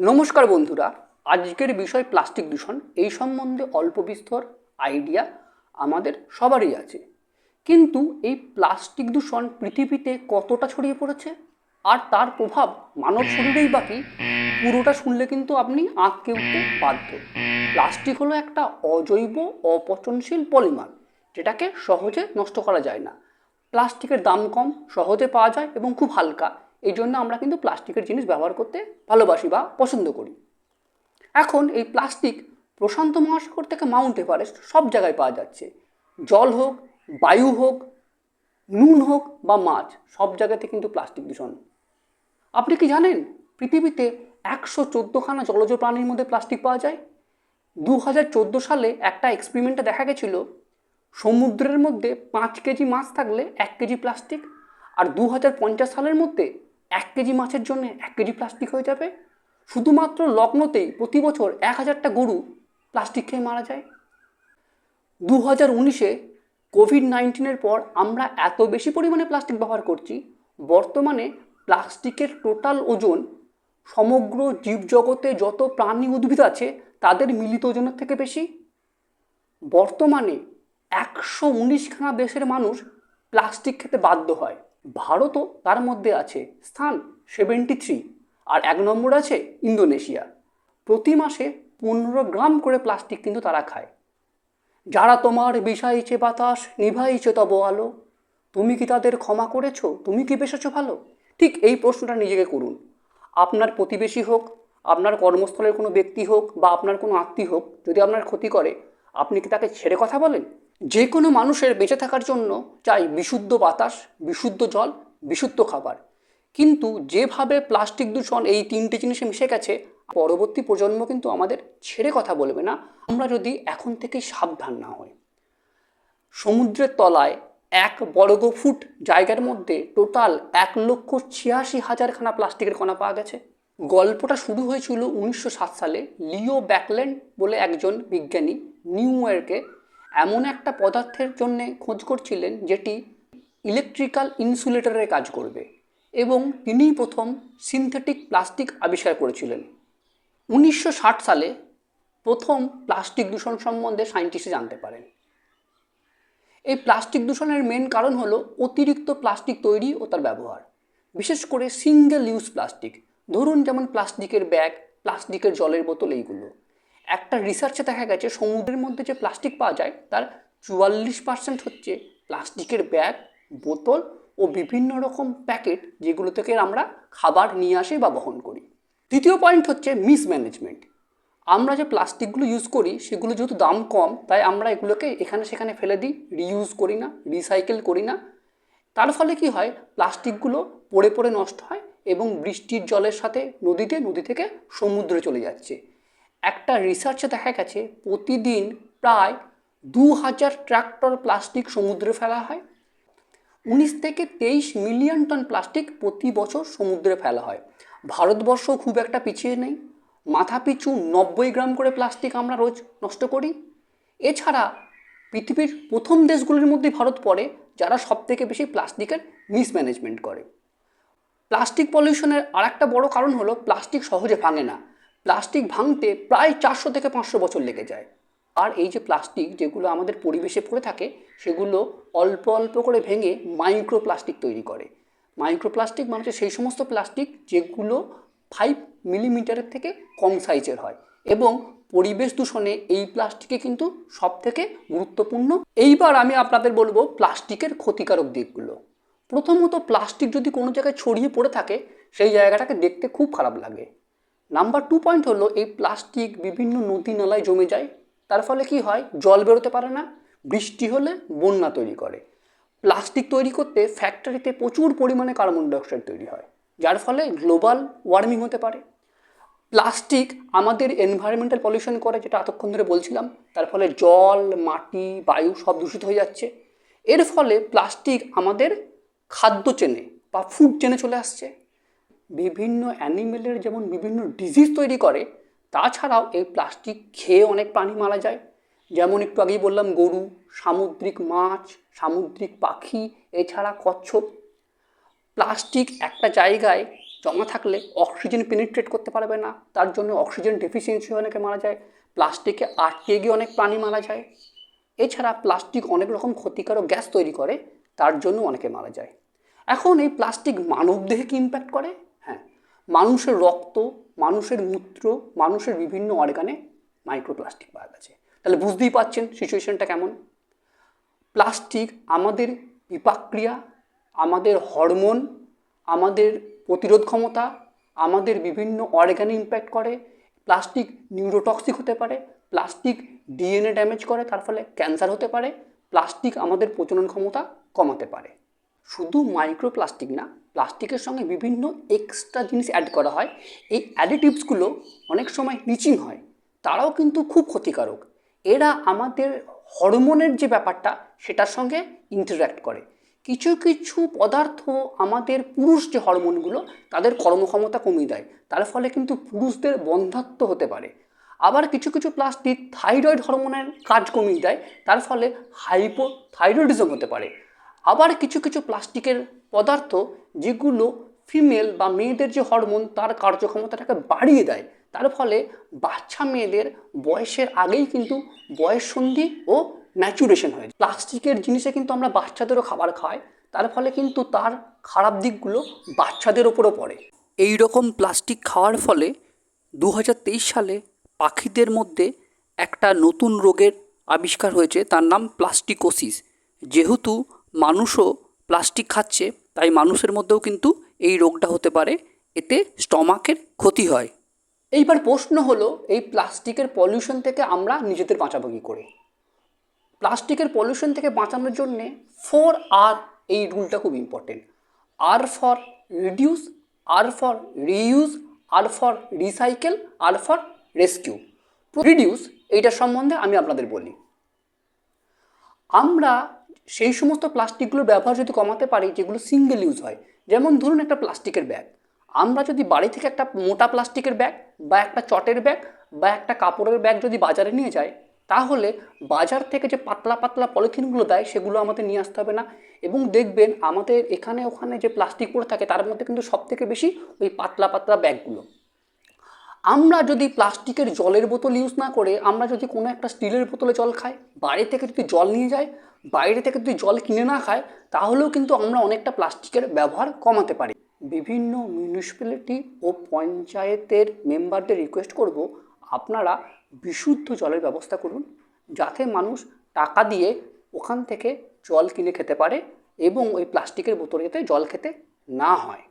নমস্কার বন্ধুরা, আজকের বিষয় প্লাস্টিক দূষণ। এই সম্বন্ধে অল্প বিস্তর আইডিয়া আমাদের সবারই আছে। কিন্তু এই প্লাস্টিক দূষণ পৃথিবীতে কতটা ছড়িয়ে পড়েছে? আর তার প্রভাব মানব শরীরেই বাকি পুরোটা শুনলে কিন্তু আপনি আঁতকে উঠতে বাধ্য। প্লাস্টিক হলো একটা অজৈব, অপচনশীল পলিমার, যেটাকে সহজে নষ্ট করা যায় না। প্লাস্টিকের দাম কম, সহজে পাওয়া যায় এবং খুব হালকা। এই জন্য আমরা কিন্তু প্লাস্টিকের জিনিস ব্যবহার করতে ভালোবাসি বা পছন্দ করি। এখন এই প্লাস্টিক প্রশান্ত মহাসাগর থেকে মাউন্ট এভারেস্ট সব জায়গায় পাওয়া যাচ্ছে। জল হোক, বায়ু হোক, নুন হোক বা মাছ, সব জায়গাতে কিন্তু প্লাস্টিক দূষণ। আপনি কি জানেন পৃথিবীতে একশো চোদ্দোখানা জলজ প্রাণীর মধ্যে প্লাস্টিক পাওয়া যায়? দু হাজার চোদ্দ সালে একটা এক্সপেরিমেন্টে দেখা গেছিল, সমুদ্রের মধ্যে পাঁচ কেজি মাছ থাকলে এক কেজি প্লাস্টিক, আর দু হাজার পঞ্চাশ সালের মধ্যে এক কেজি মাছের জন্য এক কেজি প্লাস্টিক হয়ে যাবে। শুধুমাত্র লগ্নতেই প্রতি বছর এক হাজারটা গরু প্লাস্টিক খেয়ে মারা যায়। দু হাজার উনিশে কোভিড নাইন্টিনের পর আমরা এত বেশি পরিমাণে প্লাস্টিক ব্যবহার করছি, বর্তমানে প্লাস্টিকের টোটাল ওজন সমগ্র জীবজগতে যত প্রাণী উদ্ভিদ আছে, তাদের মিলিত ওজনের থেকে বেশি। বর্তমানে একশো উনিশখানা দেশের মানুষ প্লাস্টিক খেতে বাধ্য হয়। ভারতও তার মধ্যে আছে স্থান সেভেন্টি থ্রি আর এক নম্বর আছে ইন্দোনেশিয়া। প্রতি মাসে পনেরো গ্রাম করে প্লাস্টিক কিন্তু তারা খায়। যারা তোমার বিষাইছে বাতাস, নিভাইছে তব আলো, তুমি কি তাদের ক্ষমা করেছ? তুমি কি বেসেছো ভালো? ঠিক এই প্রশ্নটা নিজেকে করুন। আপনার প্রতিবেশী হোক, আপনার কর্মস্থলের কোনো ব্যক্তি হোক বা আপনার কোনো আত্মীয় হোক, যদি আপনার ক্ষতি করে, আপনি কি তাকে ছেড়ে কথা বলেন? যে কোনো মানুষের বেঁচে থাকার জন্য চাই বিশুদ্ধ বাতাস, বিশুদ্ধ জল, বিশুদ্ধ খাবার। কিন্তু যেভাবে প্লাস্টিক দূষণ এই তিনটে জিনিসে মিশে গেছে, পরবর্তী প্রজন্ম কিন্তু আমাদের ছেড়ে কথা বলবে না। আমরা যদি এখন থেকেই সাবধান না হই। সমুদ্রের তলায় এক বর্গ ফুট জায়গার মধ্যে টোটাল এক লক্ষ ছিয়াশি হাজারখানা প্লাস্টিকের কণা পাওয়া গেছে। গল্পটা শুরু হয়েছিল উনিশশো সাত সালে লিও ব্যাকল্যান্ড বলে একজন বিজ্ঞানী নিউ ইয়র্কে। এমন একটা পদার্থের জন্য খোঁজ করছিলেন যেটি ইলেকট্রিক্যাল ইনসুলেটরের কাজ করবে এবং তিনিই প্রথম সিনথেটিক প্লাস্টিক আবিষ্কার করেছিলেন। উনিশশো ষাট সালে প্রথম প্লাস্টিক দূষণ সম্বন্ধে সায়েন্টিস্ট জানতে পারেন। এই প্লাস্টিক দূষণের মেন কারণ হলো অতিরিক্ত প্লাস্টিক তৈরি ও তার ব্যবহার, বিশেষ করে সিঙ্গেল ইউজ প্লাস্টিক ধরুন যেমন প্লাস্টিকের ব্যাগ প্লাস্টিকের জলের বোতল এইগুলো। একটা রিসার্চে দেখা গেছে, সমুদ্রের মধ্যে যে প্লাস্টিক পাওয়া যায়, তার চুয়াল্লিশ পার্সেন্ট হচ্ছে প্লাস্টিকের ব্যাগ, বোতল ও বিভিন্ন রকম প্যাকেট যেগুলো থেকে আমরা খাবার নিয়ে আসি বা বহন করি। তৃতীয় পয়েন্ট হচ্ছে মিসম্যানেজমেন্ট আমরা যে প্লাস্টিকগুলো ইউজ করি, সেগুলো যেহেতু দাম কম, তাই আমরা এগুলোকে এখানে সেখানে ফেলে দিই রিইউজ করি না রিসাইকেল করি না। তার ফলে কি হয়? প্লাস্টিকগুলো পড়ে পড়ে নষ্ট হয় এবং বৃষ্টির জলের সাথে নদীতে, নদী থেকে সমুদ্রে চলে যাচ্ছে। একটা রিসার্চে দেখা গেছে প্রতিদিন প্রায় দু হাজার ট্রাক্টর প্লাস্টিক সমুদ্রে ফেলা হয়। উনিশ থেকে তেইশ মিলিয়ন টন প্লাস্টিক প্রতি বছর সমুদ্রে ফেলা হয়। ভারতবর্ষ খুব একটা পিছিয়ে নেই। মাথা পিছু নব্বই গ্রাম করে প্লাস্টিক আমরা রোজ নষ্ট করি। এছাড়া পৃথিবীর প্রথম দেশগুলির মধ্যে ভারত পড়ে, যারা সবথেকে বেশি প্লাস্টিকের মিসম্যানেজমেন্ট করে। প্লাস্টিক পলিউশনের আর একটা বড় কারণ হলো প্লাস্টিক সহজে ভাঙে না। প্লাস্টিক ভাঙতে প্রায় চারশো থেকে পাঁচশো বছর লেগে যায়। আর এই যে প্লাস্টিক যেগুলো আমাদের পরিবেশে পড়ে থাকে, সেগুলো অল্প অল্প করে ভেঙে মাইক্রো প্লাস্টিক তৈরি করে। মাইক্রো প্লাস্টিক মানে সেই সমস্ত প্লাস্টিক যেগুলো ফাইভ মিলিমিটারের থেকে কম সাইজের হয়। এবং পরিবেশ দূষণে এই প্লাস্টিকে কিন্তু সব থেকে গুরুত্বপূর্ণ। এইবার আমি আপনাদের বলব প্লাস্টিকের ক্ষতিকারক দিকগুলো। প্রথমত প্লাস্টিক যদি কোনো জায়গায় ছড়িয়ে পড়ে থাকে, সেই জায়গাটাকে দেখতে খুব খারাপ লাগে। নাম্বার টু পয়েন্ট হলো, এই প্লাস্টিক বিভিন্ন নদী নালায় জমে যায়। তার ফলে কি হয়? জল বেরোতে পারে না, বৃষ্টি হলে বন্যা তৈরি করে। প্লাস্টিক তৈরি করতে ফ্যাক্টরিতে প্রচুর পরিমাণে কার্বন ডাইঅক্সাইড তৈরি হয়, যার ফলে গ্লোবাল ওয়ার্মিং হতে পারে। প্লাস্টিক আমাদের এনভায়রনমেন্টাল পলিউশন করে, যেটা এতক্ষণ ধরে বলছিলাম। তার ফলে জল, মাটি, বায়ু সব দূষিত হয়ে যাচ্ছে। এর ফলে প্লাস্টিক আমাদের খাদ্য চেনে বা ফুড চেনে চলে আসছে। বিভিন্ন অ্যানিমেলের যেমন বিভিন্ন ডিজিজ তৈরি করে, তাছাড়াও এই প্লাস্টিক খেয়ে অনেক প্রাণী মারা যায়। যেমন একটু আগেই বললাম গরু, সামুদ্রিক মাছ, সামুদ্রিক পাখি, এছাড়া কচ্ছপ। প্লাস্টিক একটা জায়গায় জমা থাকলে অক্সিজেন পেনিট্রেট করতে পারবে না, তার জন্য অক্সিজেন ডেফিসিয়েন্সি অনেকে মারা যায়। প্লাস্টিকে আটকে গিয়ে অনেক প্রাণী মারা যায়। এছাড়া প্লাস্টিক অনেক রকম ক্ষতিকারক গ্যাস তৈরি করে, তার জন্য অনেকে মারা যায়। এখন এই প্লাস্টিক মানবদেহে কি ইম্প্যাক্ট করে মানুষের রক্ত, মানুষের মূত্র, মানুষের বিভিন্ন অর্গানে মাইক্রোপ্লাস্টিক পাওয়া গেছে তাহলে বুঝতেই পারছেন সিচুয়েশনটা কেমন? প্লাস্টিক আমাদের বিপাক্রিয়া, আমাদের হরমোন, আমাদের প্রতিরোধ ক্ষমতা, আমাদের বিভিন্ন অর্গানে ইম্প্যাক্ট করে। প্লাস্টিক নিউরোটক্সিক হতে পারে প্লাস্টিক ডিএনএ ড্যামেজ করে, তার ফলে ক্যান্সার হতে পারে প্লাস্টিক আমাদের প্রজনন ক্ষমতা কমাতে পারে। শুধু মাইক্রোপ্লাস্টিক না প্লাস্টিকের সঙ্গে বিভিন্ন এক্সট্রা জিনিস অ্যাড করা হয়। এই অ্যাডিটিভসগুলো অনেক সময় নিচিং হয়, তারাও কিন্তু খুব ক্ষতিকারক। এরা আমাদের হরমোনের যে ব্যাপারটা, সেটার সঙ্গে ইন্টারাক্ট করে। কিছু কিছু পদার্থ আমাদের পুরুষ যে হরমোনগুলো তাদের কর্মক্ষমতা কমিয়ে দেয়। তার ফলে কিন্তু পুরুষদের বন্ধাত্ম হতে পারে। আবার কিছু কিছু প্লাস্টিক থাইরয়েড হরমোনের কাজ কমিয়ে দেয়, তার ফলে হাইপো থাইরয়েডিজম হতে পারে। আবার কিছু কিছু প্লাস্টিকের পদার্থ, যেগুলো ফিমেল বা মেয়েদের যে হরমোন তার কার্যক্ষমতাটাকে বাড়িয়ে দেয়। তার ফলে বাচ্চা মেয়েদের বয়সের আগেই কিন্তু বয়ঃসন্ধি ও ম্যাচুরেশন হয়। প্লাস্টিকের জিনিসে কিন্তু আমরা বাচ্চাদেরও খাবার খাই, তার ফলে কিন্তু তার খারাপ দিকগুলো বাচ্চাদের ওপরও পড়ে। এই রকম প্লাস্টিক খাওয়ার ফলে দু হাজার তেইশ সালে পাখিদের মধ্যে একটা নতুন রোগের আবিষ্কার হয়েছে, তার নাম প্লাস্টিকোসিস। যেহেতু মানুষও প্লাস্টিক খাচ্ছে, তাই মানুষের মধ্যেও কিন্তু এই রোগটা হতে পারে, এতে স্টমাকের ক্ষতি হয়। এইবার প্রশ্ন হলো, এই প্লাস্টিকের পলিউশন থেকে আমরা নিজেদের বাঁচাবো কী করে? প্লাস্টিকের পলিউশন থেকে বাঁচানোর জন্যে ফোর আর এই রুলটা খুব important R for reduce, R for reuse, R for recycle, R for rescue. Reduce এইটার সম্বন্ধে আমি আপনাদের বলি। আমরা সেই সমস্ত প্লাস্টিকগুলোর ব্যবহার যদি কমাতে পারি, যেগুলো সিঙ্গেল ইউজ হয়, যেমন ধরুন একটা প্লাস্টিকের ব্যাগ আমরা যদি বাড়ি থেকে একটা মোটা প্লাস্টিকের ব্যাগ বা একটা চটের ব্যাগ বা একটা কাপড়ের ব্যাগ যদি বাজারে নিয়ে যাই তাহলে বাজার থেকে যে পাতলা পাতলা পলিথিনগুলো দেয়, সেগুলো আমাদের নিয়ে আসতে হবে না। এবং দেখবেন আমাদের এখানে ওখানে যে প্লাস্টিক পড়ে থাকে, তার মধ্যে কিন্তু সব থেকে বেশি ওই পাতলা পাতলা ব্যাগগুলো আমরা যদি প্লাস্টিকের জলের বোতল ইউজ না করে, আমরা যদি কোনো একটা স্টিলের বোতলে জল খাই, বাইরে থেকে যদি জল নিয়ে যাই বাইরে থেকে যদি জল কিনে না খায়, তাহলেও কিন্তু আমরা অনেকটা প্লাস্টিকের ব্যবহার কমাতে পারি। বিভিন্ন মিউনিসিপ্যালিটি ও পঞ্চায়েতের মেম্বারদের রিকোয়েস্ট করব, আপনারা বিশুদ্ধ জলের ব্যবস্থা করুন, যাতে মানুষ টাকা দিয়ে ওখান থেকে জল কিনে খেতে পারে এবং ওই প্লাস্টিকের বোতলে যাতে জল খেতে না হয়।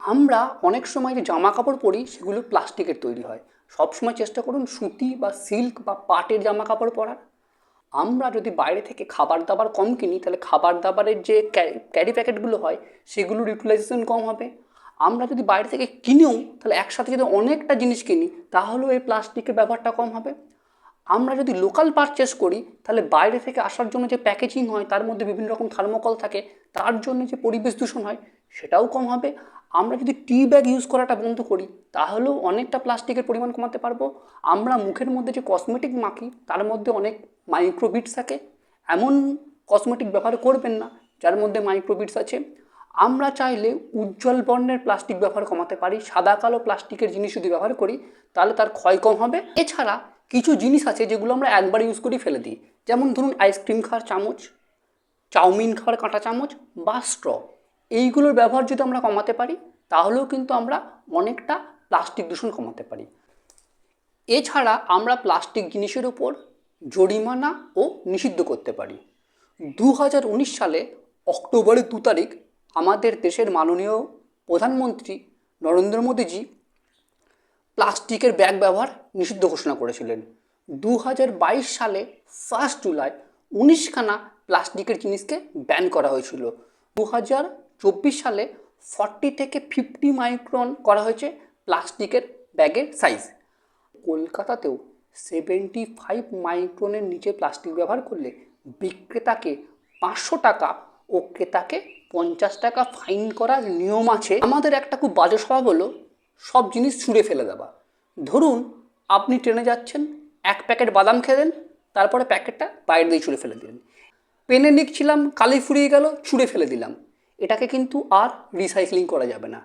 আমরা অনেক সময় যে জামা কাপড় পরি, সেগুলো প্লাস্টিকের তৈরি হয়। সব সময় চেষ্টা করুন সুতি বা সিল্ক বা পাটের জামা কাপড় পরার। আমরা যদি বাইরে থেকে খাবার দাবার কম কিনি, তাহলে খাবার দাবারের যে ক্যারি প্যাকেটগুলো হয়, সেগুলোর ইউটিলাইজেশন কম হবে। আমরা যদি বাইরে থেকে কিনেও, তাহলে একসাথে যদি অনেকটা জিনিস কিনি, তাহলেও এই প্লাস্টিকের ব্যবহারটা কম হবে। আমরা যদি লোকাল পারচেস করি, তাহলে বাইরে থেকে আসার জন্য যে প্যাকেজিং হয়, তার মধ্যে বিভিন্ন রকম থার্মোকল থাকে, তার জন্য যে পরিবেশ দূষণ হয় সেটাও কম হবে। আমরা যদি টি ব্যাগ ইউজ করাটা বন্ধ করি, তাহলেও অনেকটা প্লাস্টিকের পরিমাণ কমাতে পারব। আমরা মুখের মধ্যে যে কসমেটিক মাখি, তার মধ্যে অনেক মাইক্রোবিটস থাকে। এমন কসমেটিক ব্যবহার করবেন না, যার মধ্যে মাইক্রোবিটস আছে। আমরা চাইলে উজ্জ্বল বর্ণের প্লাস্টিক ব্যবহার কমাতে পারি, সাদা কালো প্লাস্টিকের জিনিস যদি ব্যবহার করি, তাহলে তার ক্ষয় কম হবে। এছাড়া কিছু জিনিস আছে যেগুলো আমরা একবার ইউজ করি ফেলে দিই। যেমন ধরুন আইসক্রিম খাওয়ার চামচ, চাউমিন খাওয়ার কাঁটা চামচ বা স্ট্র এইগুলোর ব্যবহার যদি আমরা কমাতে পারি, তাহলেও কিন্তু আমরা অনেকটা প্লাস্টিক দূষণ কমাতে পারি। এছাড়া আমরা প্লাস্টিক জিনিসের উপর জরিমানা ও নিষিদ্ধ করতে পারি। দু হাজার উনিশ সালে অক্টোবরের দু তারিখ আমাদের দেশের মাননীয় প্রধানমন্ত্রী নরেন্দ্র মোদীজি প্লাস্টিকের ব্যাগ ব্যবহার নিষিদ্ধ ঘোষণা করেছিলেন। দু হাজার বাইশ সালে ফার্স্ট জুলাই উনিশখানা প্লাস্টিকের জিনিসকে ব্যান করা হয়েছিল। দু হাজার চব্বিশ সালে ফর্টি থেকে ফিফটি মাইক্রন করা হয়েছে প্লাস্টিকের ব্যাগের সাইজ কলকাতাতেও সেভেন্টি ফাইভ মাইক্রনের নিচে প্লাস্টিক ব্যবহার করলে বিক্রেতাকে পাঁচশো টাকা ও ক্রেতাকে পঞ্চাশ টাকা ফাইন করার নিয়ম আছে। আমাদের একটা খুব বাজে স্বভাব হলো, সব জিনিস ছুঁড়ে ফেলে দেওয়া। ধরুন, আপনি ট্রেনে যাচ্ছেন, এক প্যাকেট বাদাম খেলেন তারপরে প্যাকেটটা বাইরে দিয়ে ছুঁড়ে ফেলে দিলেন। পেনে লিখছিলাম কালি ফুরিয়ে গেল, ছুঁড়ে ফেলে দিলাম। এটাকে কিন্তু আর রিসাইক্লিং করা যাবে না।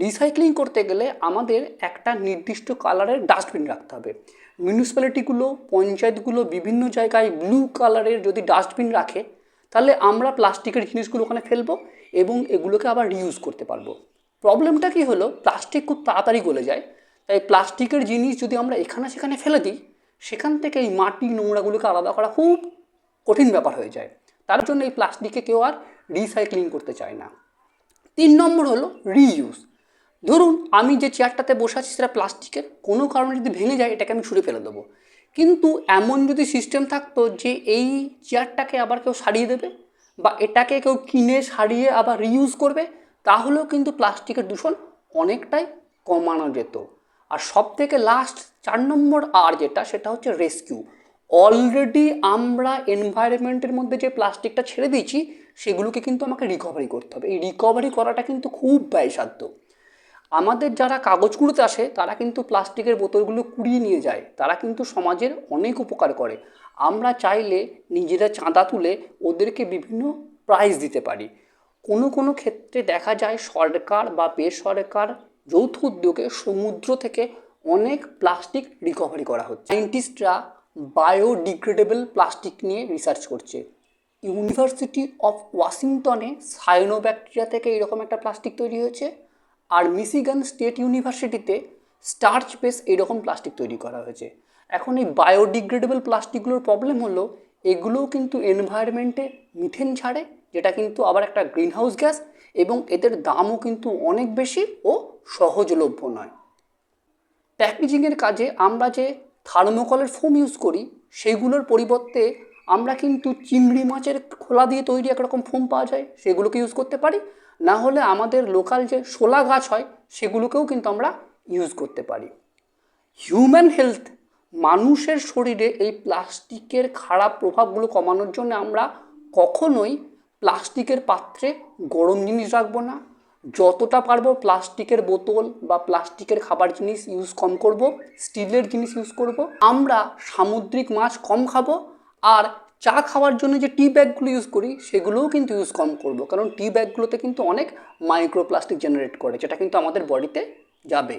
রিসাইক্লিং করতে গেলে আমাদের একটা নির্দিষ্ট কালারের ডাস্টবিন রাখতে হবে। মিউনিসিপ্যালিটিগুলো পঞ্চায়েতগুলো বিভিন্ন জায়গায় ব্লু কালারের যদি ডাস্টবিন রাখে, তাহলে আমরা প্লাস্টিকের জিনিসগুলো ওখানে ফেলব এবং এগুলোকে আবার রিউজ করতে পারব। প্রবলেমটা কি হলো? প্লাস্টিক খুব তাড়াতাড়ি গলে যায়। তাই প্লাস্টিকের জিনিস যদি আমরা এখানে সেখানে ফেলে দিই, সেখান থেকে এই মাটি, নোংরাগুলোকে আলাদা করা খুব কঠিন ব্যাপার হয়ে যায়। তার জন্য এই প্লাস্টিককে কেউ আর রিসাইক্লিং করতে চায় না। তিন নম্বর হলো রিইউজ ধরুন আমি যে চেয়ারটাতে বসে আছি সেটা প্লাস্টিকের, কোনো কারণে যদি ভেঙে যায় এটাকে আমি ছুঁড়ে ফেলে দেবো। কিন্তু এমন যদি সিস্টেম থাকতো যে এই চেয়ারটাকে আবার কেউ সারিয়ে দেবে বা এটাকে কেউ কিনে সারিয়ে আবার রিইউজ করবে, তাহলেও কিন্তু প্লাস্টিকের দূষণ অনেকটাই কমানো যেত। আর সব থেকে লাস্ট চার নম্বর আর যেটা, সেটা হচ্ছে রেস্কিউ অলরেডি আমরা এনভায়রনমেন্টের মধ্যে যে প্লাস্টিকটা ছেড়ে দিয়েছি, সেগুলোকে কিন্তু আমাকে রিকভারি করতে হবে। এই রিকভারি করাটা কিন্তু খুব ব্যয়সাধ্য। আমাদের যারা কাগজ কুড়োতে আসে, তারা কিন্তু প্লাস্টিকের বোতলগুলো কুড়িয়ে নিয়ে যায়। তারা কিন্তু সমাজের অনেক উপকার করে। আমরা চাইলে নিজেরা চাঁদা তুলে ওদেরকে বিভিন্ন প্রাইজ দিতে পারি। কোনো কোনো ক্ষেত্রে দেখা যায় সরকার বা বেসরকার যৌথ উদ্যোগে সমুদ্র থেকে অনেক প্লাস্টিক রিকভারি করা হচ্ছে। সায়েন্টিস্টরা বায়োডিগ্রেডেবল প্লাস্টিক নিয়ে রিসার্চ করছে। ইউনিভার্সিটি অফ ওয়াশিংটনে সাইনোব্যাকটেরিয়া থেকে এরকম একটা প্লাস্টিক তৈরি হয়েছে আর মিসিগান স্টেট ইউনিভার্সিটিতে স্টার্চ বেস এরকম প্লাস্টিক তৈরি করা হয়েছে। এখন এই বায়োডিগ্রেডেবল প্লাস্টিকগুলোর প্রবলেম হলো, এগুলোও কিন্তু এনভায়রনমেন্টে মিথেন ছাড়ে, যেটা কিন্তু আবার একটা গ্রিনহাউস গ্যাস এবং এদের দামও কিন্তু অনেক বেশি ও সহজলভ্য নয়। প্যাকেজিংয়ের কাজে আমরা যে থার্মোকলের ফোম ইউজ করি, সেগুলোর পরিবর্তে আমরা কিন্তু চিংড়ি মাছের খোলা দিয়ে তৈরি একরকম ফোম পাওয়া যায়, সেগুলোকে ইউজ করতে পারি। না হলে আমাদের লোকাল যে শোলা গাছ হয়, সেগুলোকেও কিন্তু আমরা ইউজ করতে পারি। হিউম্যান হেলথ মানুষের শরীরে এই প্লাস্টিকের খারাপ প্রভাবগুলো কমানোর জন্য আমরা কখনোই প্লাস্টিকের পাত্রে গরম জিনিস রাখব না। যতটা পারব প্লাস্টিকের বোতল বা প্লাস্টিকের খাবার জিনিস ইউজ কম করব, স্টিলের জিনিস ইউজ করব। আমরা সামুদ্রিক মাছ কম খাব আর চা খাওয়ার জন্য যে টি ব্যাগগুলো ইউজ করি, সেগুলোও কিন্তু ইউজ কম করব। কারণ টি ব্যাগগুলোতে কিন্তু অনেক মাইক্রোপ্লাস্টিক জেনারেট করে, যেটা কিন্তু আমাদের বডিতে যাবে।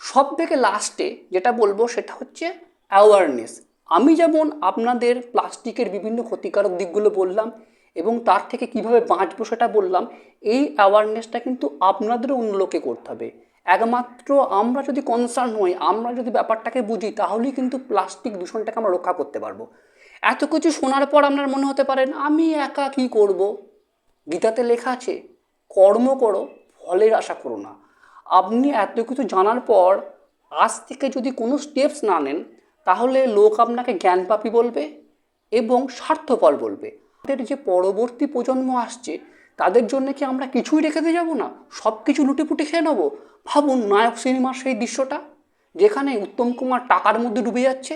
সব থেকে লাস্টে যেটা বলব সেটা হচ্ছে অ্যাওয়ারনেস আমি যেমন আপনাদের প্লাস্টিকের বিভিন্ন ক্ষতিকারক দিকগুলো বললাম এবং তার থেকে কীভাবে বাঁচবো সেটা বললাম, এই অ্যাওয়ারনেসটা কিন্তু আপনাদেরও অন্য লোকে করতে হবে। একমাত্র আমরা যদি কনসার্ন হই, আমরা যদি ব্যাপারটাকে বুঝি, তাহলেই কিন্তু প্লাস্টিক দূষণটাকে আমরা রক্ষা করতে পারব। এত কিছু শোনার পর আপনার মনে হতে পারেন আমি একা কি করব? গীতাতে লেখা আছে, কর্ম করো, ফলের আশা করো না। আপনি এত কিছু জানার পর, আজ থেকে যদি কোনো স্টেপস না নেন, তাহলে লোক আপনাকে জ্ঞানপাপী বলবে এবং স্বার্থপর বলবে। আমাদের যে পরবর্তী প্রজন্ম আসছে, তাদের জন্য কি আমরা কিছুই রেখে দিয়ে যাব না? সব কিছু লুটেপুটে খেয়ে নেব? ভাবুন, নায়ক সিনেমার সেই দৃশ্যটা, যেখানে উত্তম কুমার টাকার মধ্যে ডুবে যাচ্ছে।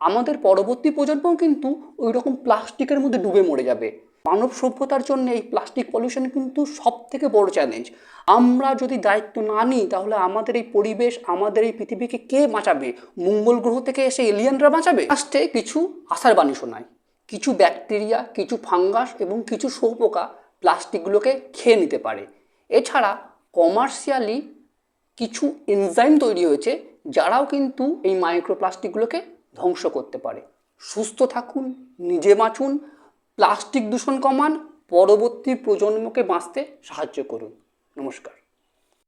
আমাদের পরবর্তী প্রজন্মও কিন্তু ওই রকম প্লাস্টিকের মধ্যে ডুবে মরে যাবে। মানব সভ্যতার জন্য এই প্লাস্টিক পলিউশন কিন্তু সব থেকে বড় চ্যালেঞ্জ আমরা যদি দায়িত্ব না নিই, তাহলে আমাদের এই পরিবেশ, আমাদের এই পৃথিবীকে কে বাঁচাবে? মঙ্গল গ্রহ থেকে এসে এলিয়ানরা বাঁচাবে? লাস্টে কিছু আশার বাণী শোনায় কিছু ব্যাকটেরিয়া, কিছু ফাঙ্গাস এবং কিছু শুঁয়োপোকা প্লাস্টিকগুলোকে খেয়ে নিতে পারে। এছাড়া কমার্শিয়ালি কিছু এনজাইম তৈরি হয়েছে যারাও কিন্তু এই মাইক্রোপ্লাস্টিকগুলোকে ধ্বংস করতে পারে। সুস্থ থাকুন, নিজে বাঁচুন, প্লাস্টিক দূষণ কমান, পরবর্তী প্রজন্মকে বাঁচতে সাহায্য করুন। নমস্কার।